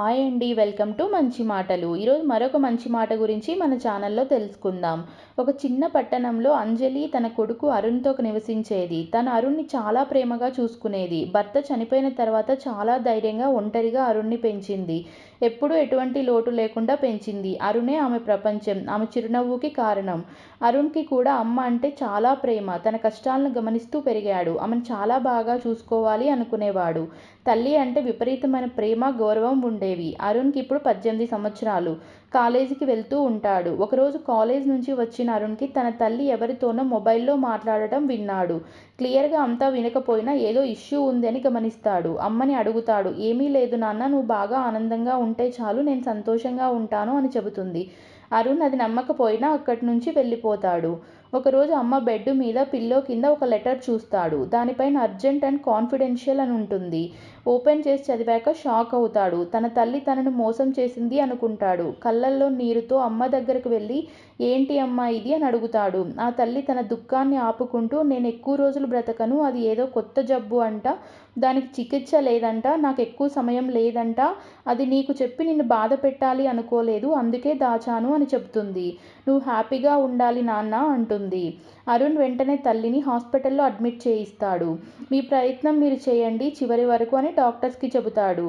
Hi అండి welcome to మంచి మాటలు ఈరోజు మరొక మంచి మాట గురించి మన ఛానల్లో తెలుసుకుందాం. ఒక చిన్న పట్టణంలో అంజలి తన కొడుకు అరుణ్తో నివసించేది. తన అరుణ్ని చాలా ప్రేమగా చూసుకునేది. భర్త చనిపోయిన తర్వాత చాలా ధైర్యంగా ఒంటరిగా అరుణ్ని పెంచింది. ఎప్పుడూ ఎటువంటి లోటు లేకుండా పెంచింది. అరుణే ఆమె ప్రపంచం ఆమె చిరునవ్వుకి కారణం. అరుణ్కి కూడా అమ్మ అంటే చాలా ప్రేమ. తన కష్టాలను గమనిస్తూ పెరిగాడు. ఆమెను చాలా బాగా చూసుకోవాలి అనుకునేవాడు. తల్లి అంటే విపరీతమైన ప్రేమ గౌరవం ఉండేది ఉండేవి అరుణ్కి ఇప్పుడు పద్దెనిమిది సంవత్సరాలు. కాలేజీకి వెళ్తూ ఉంటాడు. ఒకరోజు కాలేజ్ నుంచి వచ్చిన అరుణ్కి తన తల్లి ఎవరితోనో మొబైల్లో మాట్లాడటం విన్నాడు. క్లియర్గా అంతా వినకపోయినా ఏదో ఇష్యూ ఉంది అని గమనిస్తాడు. అమ్మని అడుగుతాడు. ఏమీ లేదు నాన్న నువ్వు బాగా ఆనందంగా ఉంటే చాలు నేను సంతోషంగా ఉంటాను అని చెబుతుంది. అరుణ్ అది నమ్మకపోయినా అక్కడి నుంచి వెళ్ళిపోతాడు. ఒకరోజు అమ్మ బెడ్ మీద పిల్లో కింద ఒక లెటర్ చూస్తాడు. దానిపైన అర్జెంట్ అండ్ కాన్ఫిడెన్షియల్ అని ఉంటుంది. ఓపెన్ చేసి చదివాక షాక్ అవుతాడు. తన తల్లి తనను మోసం చేసింది అనుకుంటాడు. కళ్ళల్లో నీరుతో అమ్మ దగ్గరకు వెళ్ళి ఏంటి అమ్మ ఇది? అని అడుగుతాడు. ఆ తల్లి తన దుఃఖాన్ని ఆపుకుంటూ నేను ఎక్కువ రోజులు బ్రతకను అది ఏదో కొత్త జబ్బు అంట. దానికి చికిత్స లేదంట నాకు ఎక్కువ సమయం లేదంట. అది నీకు చెప్పి నిన్ను బాధ పెట్టాలి అనుకోలేదు అందుకే దాచాను అని చెబుతుంది. నువ్వు హ్యాపీగా ఉండాలి నాన్న అంటుంది. అరుణ్ వెంటనే తల్లిని హాస్పిటల్లో అడ్మిట్ చేయిస్తాడు. మీ ప్రయత్నం మీరు చేయండి చివరి వరకు అని డాక్టర్స్కి చెబుతాడు.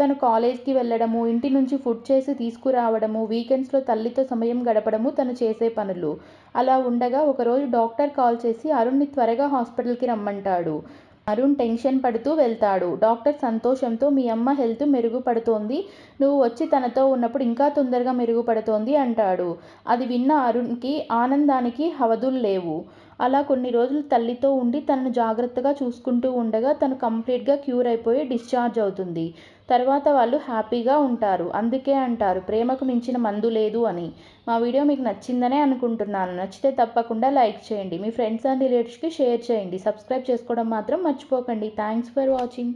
తను కాలేజ్కి వెళ్ళడము ఇంటి నుంచి ఫుడ్ చేసి తీసుకురావడము వీకెండ్స్లో తల్లితో సమయం గడపడము తను చేసే పనులు. అలా ఉండగా ఒకరోజు డాక్టర్ కాల్ చేసి అరుణ్ని త్వరగా హాస్పిటల్కి రమ్మంటాడు. అరుణ్ టెన్షన్ పడుతూ వెళ్తాడు. డాక్టర్ సంతోషంతో మీ అమ్మ హెల్త్ మెరుగుపడుతోంది. నువ్వు వచ్చి తనతో ఉన్నప్పుడు ఇంకా తొందరగా మెరుగుపడుతోంది అంటాడు. అది విన్న అరుణ్కి ఆనందానికి హవదులు లేవు. అలా కొన్ని రోజులు తల్లితో ఉండి తనను జాగ్రత్తగా చూసుకుంటూ ఉండగా తను కంప్లీట్గా క్యూర్ అయిపోయి డిశ్చార్జ్ అవుతుంది. తర్వాత వాళ్ళు హ్యాపీగా ఉంటారు. అందుకే అంటారు ప్రేమకు మించిన మందు లేదు అని. మా వీడియో మీకు నచ్చిందనే అనుకుంటున్నాను. నచ్చితే తప్పకుండా లైక్ చేయండి. మీ ఫ్రెండ్స్ అండ్ రిలేటివ్స్కి షేర్ చేయండి. సబ్స్క్రైబ్ చేసుకోవడం మాత్రం మర్చిపోకండి. Thanks for watching.